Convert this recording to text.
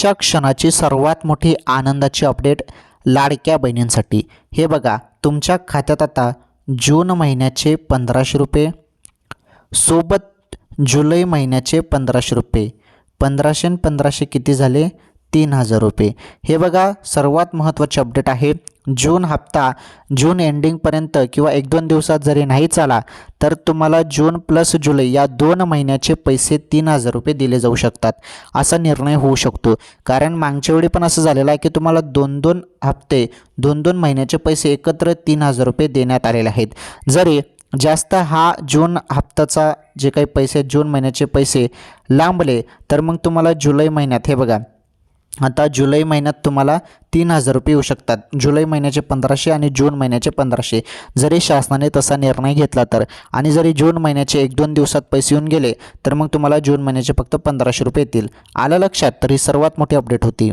आजच्या क्षणाची सर्वात मोठी आनंदाची अपडेट लाडक्या बहिणींसाठी. हे बघा तुमच्या खात्यात आता जून महिन्याचे पंधराशे रुपये सोबत जुलै महिन्याचे पंधराशे रुपये. पंधराशे पंधराशे किती झाले? तीन हजार रुपये. हे बघा सर्वात महत्त्वाचे अपडेट आहे. जून हप्ता जून एंडिंगपर्यंत किंवा एक दोन दिवसात जरी नाही चाला तर तुम्हाला जून प्लस जुलै या दोन महिन्याचे पैसे तीन हजार रुपये दिले जाऊ शकतात. असा निर्णय होऊ शकतो. कारण मागच्या वेळी पण असं झालेलं आहे की तुम्हाला दोन दोन हप्ते दोन दोन महिन्याचे पैसे एकत्र तीन हजार रुपये देण्यात आलेले आहेत. जरी जास्त हा जून हप्त्याचा जे काही पैसे जून महिन्याचे पैसे लांबले तर मग तुम्हाला जुलै महिन्यात हे बघा आता जुलै महिन्यात तुम्हाला तीन हजार रुपये येऊ शकतात. जुलै महिन्याचे पंधराशे आणि जून महिन्याचे पंधराशे. जरी शासनाने तसा निर्णय घेतला तर आणि जरी जून महिन्याचे एक दोन दिवसात पैसे येऊन गेले तर मग तुम्हाला जून महिन्याचे फक्त पंधराशे रुपये येतील. आलं लक्षात? तर ही सर्वात मोठी अपडेट होती.